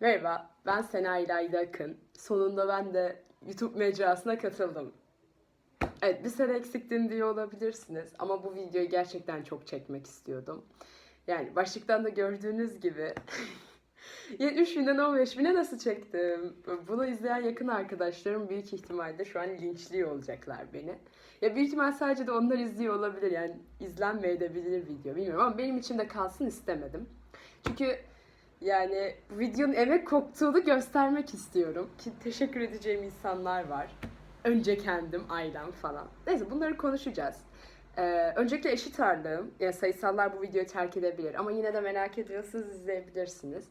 Merhaba, ben Sena İlayda Akın. Sonunda ben de YouTube mecrasına katıldım. Evet, bir sene eksiktin diye olabilirsiniz ama bu videoyu gerçekten çok çekmek istiyordum. Yani başlıktan da gördüğünüz gibi 70 binden 15 bine nasıl çektim? Bunu izleyen yakın arkadaşlarım büyük ihtimalle şu an linçliyor olacaklar beni. Ya büyük ihtimal sadece de onlar izliyor olabilir yani izlenmeyebilir video bilmiyorum ama benim için de kalsın istemedim. Çünkü yani videonun emek koktuğunu göstermek istiyorum. Ki teşekkür edeceğim insanlar var. Önce kendim, ailem falan. Neyse bunları konuşacağız. Ee, öncelikle eşit ağırlığım. Yani sayısallar bu videoyu terk edebilir. Ama yine de merak ediyorsanız izleyebilirsiniz.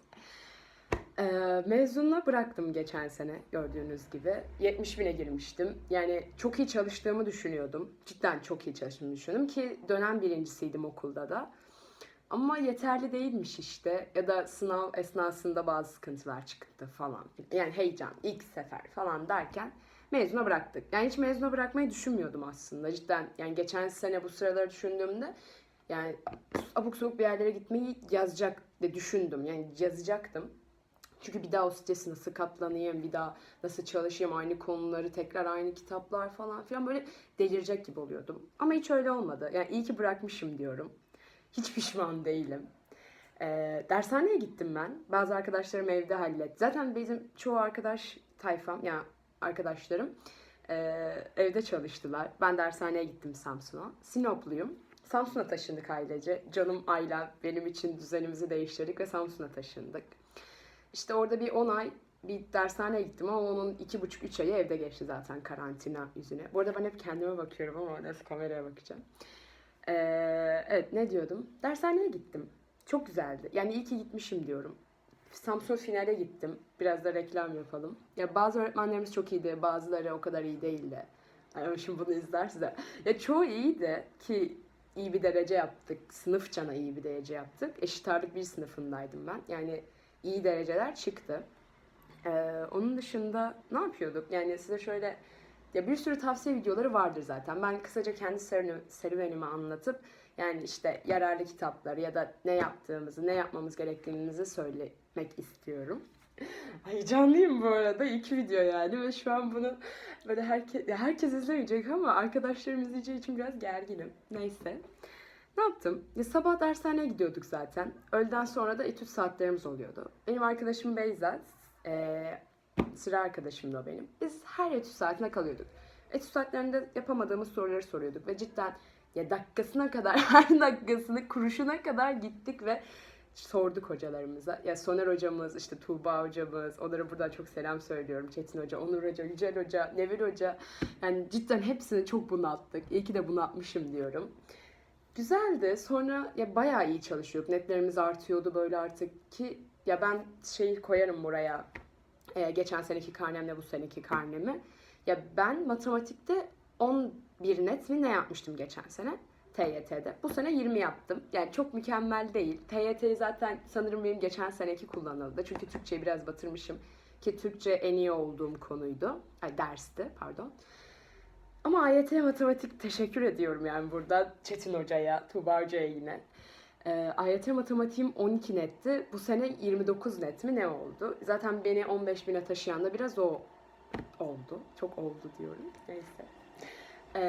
Ee, mezunla bıraktım geçen sene gördüğünüz gibi. 70 bine girmiştim. Yani çok iyi çalıştığımı düşünüyordum. Cidden çok iyi çalıştığımı düşünüyordum ki dönem birincisiydim okulda da. Ama yeterli değilmiş işte ya da sınav esnasında bazı sıkıntılar çıktı falan. Yani heyecan, ilk sefer falan derken mezuna bıraktık. Yani hiç mezuna bırakmayı düşünmüyordum aslında cidden. Yani geçen sene bu sıraları düşündüğümde yani abuk sabuk bir yerlere gitmeyi yazacak de düşündüm. Yani yazacaktım. Çünkü bir daha o stresi nasıl katlanayım, bir daha nasıl çalışayım, aynı konuları tekrar aynı kitaplar falan filan böyle delirecek gibi oluyordum. Ama hiç öyle olmadı. Yani iyi ki bırakmışım diyorum. Hiç pişman değilim. Ee, dershaneye gittim ben. Bazı arkadaşlarım evde hallet. Zaten bizim çoğu arkadaş tayfam, yani arkadaşlarım e, evde çalıştılar. Ben dershaneye gittim Samsun'a. Sinopluyum. Samsun'a taşındık ailece. Canım aile benim için düzenimizi değiştirdik ve Samsun'a taşındık. İşte orada bir 10 ay bir dershaneye gittim ama onun iki buçuk üç ayı evde geçti zaten karantina yüzüne. Bu arada ben hep kendime bakıyorum ama nasıl kameraya bakacağım. Ee, evet ne diyordum? Dershaneye gittim. Çok güzeldi. Yani iyi ki gitmişim diyorum. Samsun finale gittim. Biraz da reklam yapalım. Ya bazı öğretmenlerimiz çok iyiydi, bazıları o kadar iyi değildi. Yani şimdi bunu izlerse. Ya çoğu iyiydi ki iyi bir derece yaptık. Sınıfçana iyi bir derece yaptık. Eşit ağırlık bir sınıfındaydım ben. Yani iyi dereceler çıktı. Ee, onun dışında ne yapıyorduk? Yani size şöyle ya bir sürü tavsiye videoları vardır zaten. Ben kısaca kendi serüvenimi, anlatıp yani işte yararlı kitapları ya da ne yaptığımızı, ne yapmamız gerektiğimizi söylemek istiyorum. Heyecanlıyım bu arada. İlk video yani ve şu an bunu böyle herkes, herkes izlemeyecek ama arkadaşlarım izleyeceği için biraz gerginim. Neyse. Ne yaptım? Ya sabah dershaneye gidiyorduk zaten. Öğleden sonra da etüt saatlerimiz oluyordu. Benim arkadaşım Beyza, eee sıra arkadaşım da benim. Biz her etüt saatine kalıyorduk. Etüt saatlerinde yapamadığımız soruları soruyorduk ve cidden ya dakikasına kadar, her dakikasını, kuruşuna kadar gittik ve sorduk hocalarımıza. Ya Soner hocamız, işte Tuğba hocamız, onlara buradan çok selam söylüyorum. Çetin hoca, Onur hoca, Yücel hoca, Nevil hoca. Yani cidden hepsini çok bunalttık. İyi ki de bunaltmışım diyorum. Güzeldi. Sonra ya bayağı iyi çalışıyorduk. Netlerimiz artıyordu böyle artık ki ya ben şeyi koyarım buraya. Ee, geçen seneki karnemle bu seneki karnemi. Ya ben matematikte 11 net mi ne yapmıştım geçen sene? TYT'de. Bu sene 20 yaptım. Yani çok mükemmel değil. TYT zaten sanırım benim geçen seneki kullanıldı. Çünkü Türkçeyi biraz batırmışım. Ki Türkçe en iyi olduğum konuydu. Ay dersti pardon. Ama AYT matematik teşekkür ediyorum yani burada Çetin Hoca'ya, Tuğba Hoca'ya yine. Ee, AYT matematiğim 12 netti. Bu sene 29 net mi ne oldu? Zaten beni 15 bine taşıyan da biraz o oldu. Çok oldu diyorum. Neyse. Ee,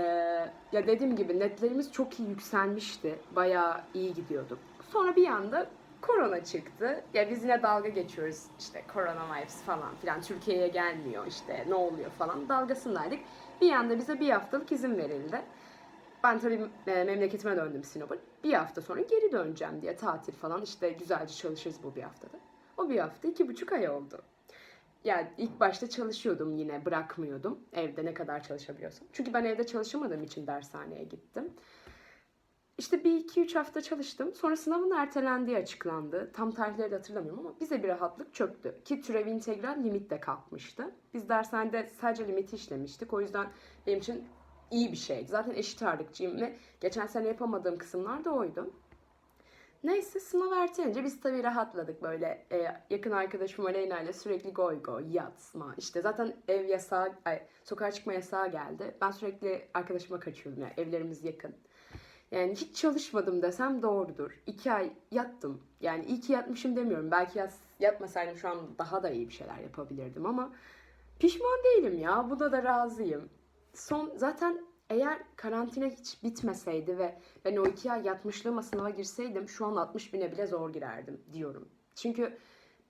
ya dediğim gibi netlerimiz çok iyi yükselmişti. Bayağı iyi gidiyorduk. Sonra bir anda korona çıktı. Ya biz yine dalga geçiyoruz işte coronavirus falan filan Türkiye'ye gelmiyor işte ne oluyor falan dalgasındaydık. Bir anda bize bir haftalık izin verildi. Ben tabii e, memleketime döndüm Sinop'a. Bir hafta sonra geri döneceğim diye tatil falan işte güzelce çalışırız bu bir haftada. O bir hafta iki buçuk ay oldu. Yani ilk başta çalışıyordum yine bırakmıyordum evde ne kadar çalışabiliyorsam. Çünkü ben evde çalışamadığım için dershaneye gittim. İşte bir iki üç hafta çalıştım. Sonra sınavın ertelendiği açıklandı. Tam tarihleri de hatırlamıyorum ama bize bir rahatlık çöktü. Ki türev integral limit de kalkmıştı. Biz dershanede sadece limiti işlemiştik. O yüzden benim için iyi bir şeydi. Zaten eşit ağırlıkçıyım ve geçen sene yapamadığım kısımlar da oydu. Neyse sınav ertelince biz tabii rahatladık böyle e, yakın arkadaşım Aleyna ile sürekli goy goy, yatsma işte zaten ev yasağı, ay, sokağa çıkma yasağı geldi. Ben sürekli arkadaşıma kaçıyordum yani evlerimiz yakın. Yani hiç çalışmadım desem doğrudur. İki ay yattım. Yani iyi ki yatmışım demiyorum. Belki yat, yatmasaydım şu an daha da iyi bir şeyler yapabilirdim ama pişman değilim ya. Buna da razıyım. Son zaten eğer karantina hiç bitmeseydi ve ben o iki ay yatmışlığıma sınava girseydim şu an 60 bine bile zor girerdim diyorum. Çünkü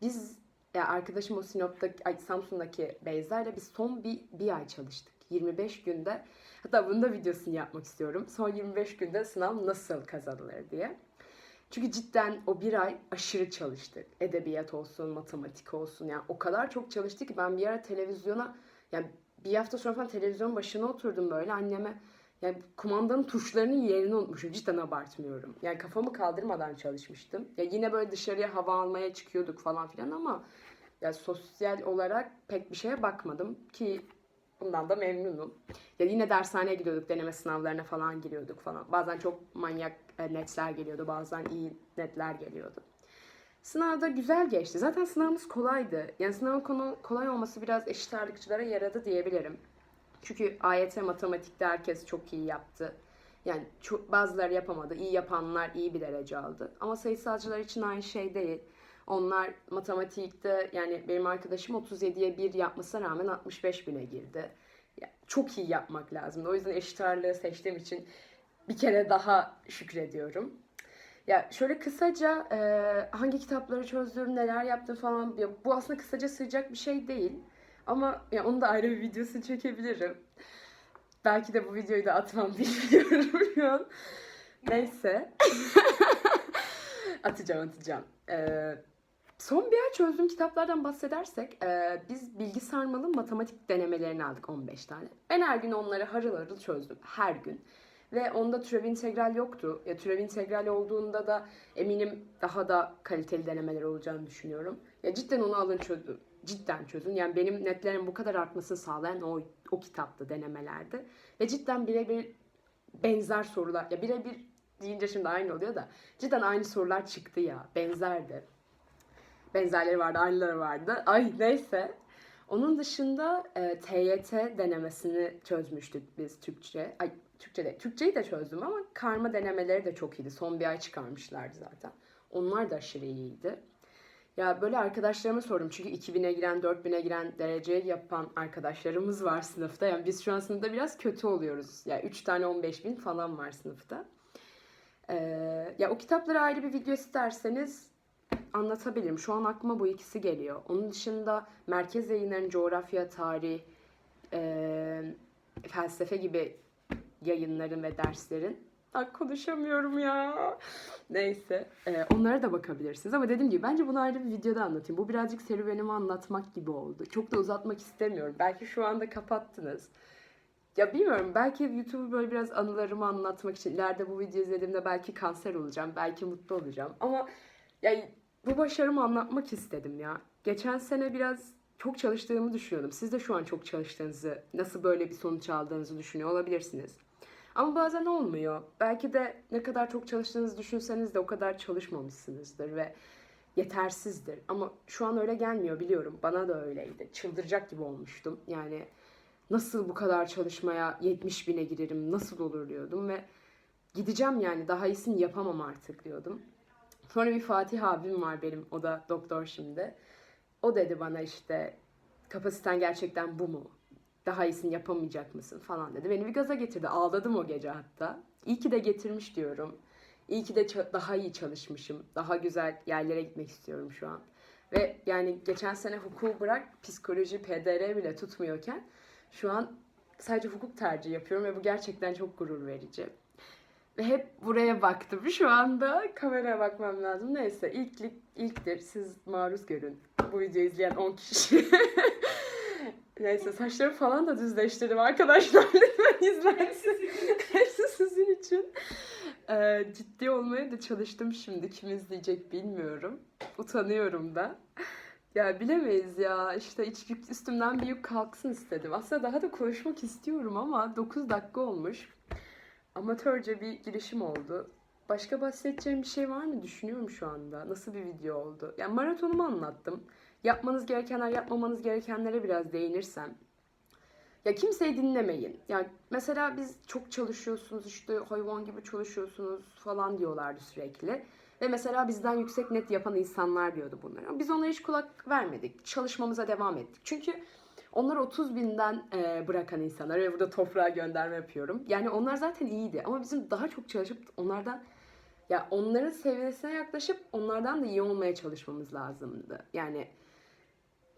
biz ya arkadaşım o Sinop'taki, ay Samsun'daki Beyza ile biz son bir, bir ay çalıştık. 25 günde hatta bunun da videosunu yapmak istiyorum. Son 25 günde sınav nasıl kazanılır diye. Çünkü cidden o bir ay aşırı çalıştık. Edebiyat olsun, matematik olsun. Yani o kadar çok çalıştık ki ben bir ara televizyona yani bir hafta sonra falan televizyon başına oturdum böyle anneme yani kumandanın tuşlarının yerini unutmuşum. Cidden abartmıyorum. Yani kafamı kaldırmadan çalışmıştım. Ya yine böyle dışarıya hava almaya çıkıyorduk falan filan ama ya sosyal olarak pek bir şeye bakmadım ki bundan da memnunum. Ya yine dershaneye gidiyorduk, deneme sınavlarına falan giriyorduk falan. Bazen çok manyak e, netler geliyordu, bazen iyi netler geliyordu. Sınavda güzel geçti. Zaten sınavımız kolaydı. Yani sınavın konu kolay olması biraz eşit ağırlıkçılara yaradı diyebilirim. Çünkü AYT matematikte herkes çok iyi yaptı. Yani çok, bazıları yapamadı. İyi yapanlar iyi bir derece aldı. Ama sayısalcılar için aynı şey değil. Onlar matematikte yani benim arkadaşım 37'ye 1 yapmasına rağmen 65 bine girdi. Yani çok iyi yapmak lazım. O yüzden eşit ağırlığı seçtiğim için bir kere daha şükrediyorum. Ya şöyle kısaca e, hangi kitapları çözdüm, neler yaptım falan. Ya bu aslında kısaca sığacak bir şey değil. Ama ya onu da ayrı bir videosu çekebilirim. Belki de bu videoyu da atmam bilmiyorum şu an. Neyse. atacağım atacağım. Ee, son bir ay çözdüğüm kitaplardan bahsedersek e, biz bilgi sarmalın matematik denemelerini aldık 15 tane. Ben her gün onları harıl harıl çözdüm. Her gün. Ve onda türev integral yoktu. Ya türev integral olduğunda da eminim daha da kaliteli denemeler olacağını düşünüyorum. Ya cidden onu alın çözün. Cidden çözün. Yani benim netlerim bu kadar artmasını sağlayan o, o kitaptı denemelerde. Ve cidden birebir benzer sorular. Ya birebir deyince şimdi aynı oluyor da. Cidden aynı sorular çıktı ya. Benzerdi. Benzerleri vardı, aynıları vardı. Ay neyse. Onun dışında e, TYT denemesini çözmüştük biz Türkçe. Ay Türkçe de, Türkçeyi de çözdüm ama karma denemeleri de çok iyiydi. Son bir ay çıkarmışlardı zaten. Onlar da aşırı iyiydi. Ya böyle arkadaşlarıma sordum çünkü 2000'e giren, 4000'e giren dereceyi yapan arkadaşlarımız var sınıfta. Yani biz şu an sınıfta biraz kötü oluyoruz. Yani 3 tane 15 bin falan var sınıfta. Ee, ya o kitapları ayrı bir video isterseniz anlatabilirim. Şu an aklıma bu ikisi geliyor. Onun dışında merkez yayınların coğrafya, tarih, e, felsefe gibi yayınların ve derslerin. Ay konuşamıyorum ya. Neyse. e, onlara da bakabilirsiniz. Ama dediğim gibi bence bunu ayrı bir videoda anlatayım. Bu birazcık serüvenimi anlatmak gibi oldu. Çok da uzatmak istemiyorum. Belki şu anda kapattınız. Ya bilmiyorum belki YouTube'u böyle biraz anılarımı anlatmak için ileride bu videoyu izlediğimde belki kanser olacağım, belki mutlu olacağım. Ama yani bu başarımı anlatmak istedim ya. Geçen sene biraz çok çalıştığımı düşünüyordum. Siz de şu an çok çalıştığınızı, nasıl böyle bir sonuç aldığınızı düşünüyor olabilirsiniz. Ama bazen olmuyor. Belki de ne kadar çok çalıştığınızı düşünseniz de o kadar çalışmamışsınızdır ve yetersizdir. Ama şu an öyle gelmiyor biliyorum. Bana da öyleydi. Çıldıracak gibi olmuştum. Yani nasıl bu kadar çalışmaya 70 bine girerim, nasıl olur diyordum ve gideceğim yani daha iyisini yapamam artık diyordum. Sonra bir Fatih abim var benim, o da doktor şimdi. O dedi bana işte kapasiten gerçekten bu mu? Daha iyisini yapamayacak mısın falan dedi. Beni bir gaza getirdi. Ağladım o gece hatta. İyi ki de getirmiş diyorum. İyi ki de daha iyi çalışmışım. Daha güzel yerlere gitmek istiyorum şu an. Ve yani geçen sene hukuku bırak psikoloji, PDR bile tutmuyorken şu an sadece hukuk tercih yapıyorum ve bu gerçekten çok gurur verici. Ve hep buraya baktım. Şu anda kameraya bakmam lazım. Neyse ilklik ilktir. Siz maruz görün. Bu videoyu izleyen 10 kişi. Neyse saçlarımı falan da düzleştirdim arkadaşlar. Lütfen izlensin. Hepsi sizin için. Ee, ciddi olmaya da çalıştım şimdi. Kim izleyecek bilmiyorum. Utanıyorum da. Ya bilemeyiz ya. İşte iç yük üstümden bir yük kalksın istedim. Aslında daha da konuşmak istiyorum ama 9 dakika olmuş. Amatörce bir girişim oldu. Başka bahsedeceğim bir şey var mı? Düşünüyorum şu anda. Nasıl bir video oldu? Yani maratonumu anlattım. Yapmanız gerekenler, yapmamanız gerekenlere biraz değinirsem. Ya kimseyi dinlemeyin. Yani mesela biz çok çalışıyorsunuz işte hayvan gibi çalışıyorsunuz falan diyorlardı sürekli. Ve mesela bizden yüksek net yapan insanlar diyordu bunları. Ama Biz onlara hiç kulak vermedik. Çalışmamıza devam ettik. Çünkü onlar 30 binden e, bırakan insanlar ve burada toprağa gönderme yapıyorum. Yani onlar zaten iyiydi ama bizim daha çok çalışıp onlardan ya onların seviyesine yaklaşıp onlardan da iyi olmaya çalışmamız lazımdı. Yani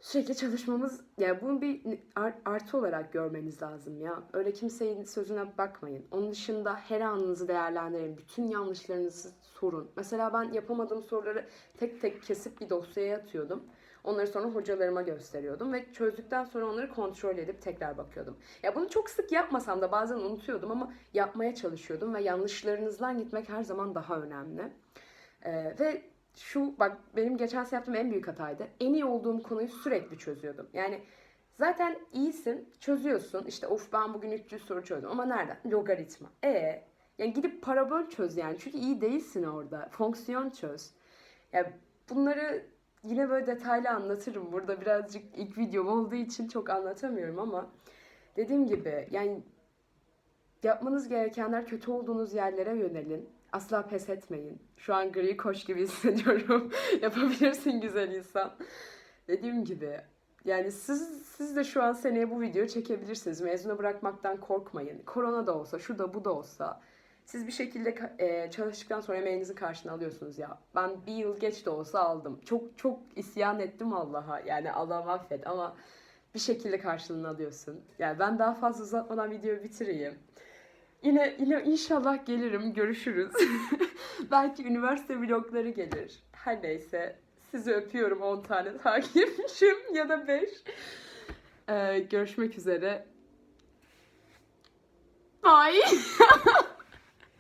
sürekli çalışmamız yani bunu bir art- artı olarak görmeniz lazım ya. Öyle kimsenin sözüne bakmayın. Onun dışında her anınızı değerlendirin. Bütün yanlışlarınızı sorun. Mesela ben yapamadığım soruları tek tek kesip bir dosyaya atıyordum. Onları sonra hocalarıma gösteriyordum ve çözdükten sonra onları kontrol edip tekrar bakıyordum. Ya bunu çok sık yapmasam da bazen unutuyordum ama yapmaya çalışıyordum ve yanlışlarınızdan gitmek her zaman daha önemli. Ee, ve şu bak benim geçen sene yaptığım en büyük hataydı. En iyi olduğum konuyu sürekli çözüyordum. Yani zaten iyisin, çözüyorsun. İşte of ben bugün 300 soru çözdüm ama nereden? Logaritma. E yani gidip parabol çöz yani. Çünkü iyi değilsin orada. Fonksiyon çöz. Ya bunları yine böyle detaylı anlatırım. Burada birazcık ilk videom olduğu için çok anlatamıyorum ama dediğim gibi yani yapmanız gerekenler kötü olduğunuz yerlere yönelin. Asla pes etmeyin. Şu an gri koş gibi hissediyorum. Yapabilirsin güzel insan. Dediğim gibi yani siz siz de şu an seneye bu videoyu çekebilirsiniz. Mezuna bırakmaktan korkmayın. Korona da olsa, şu da bu da olsa siz bir şekilde e, çalıştıktan sonra emeğinizi karşına alıyorsunuz ya. Ben bir yıl geç de olsa aldım. Çok çok isyan ettim Allah'a. Yani Allah affet ama bir şekilde karşılığını alıyorsun. Yani ben daha fazla uzatmadan videoyu bitireyim. Yine yine inşallah gelirim, görüşürüz. Belki üniversite vlogları gelir. Her neyse. Sizi öpüyorum 10 tane takipçim ya da 5. Ee, görüşmek üzere. Bye.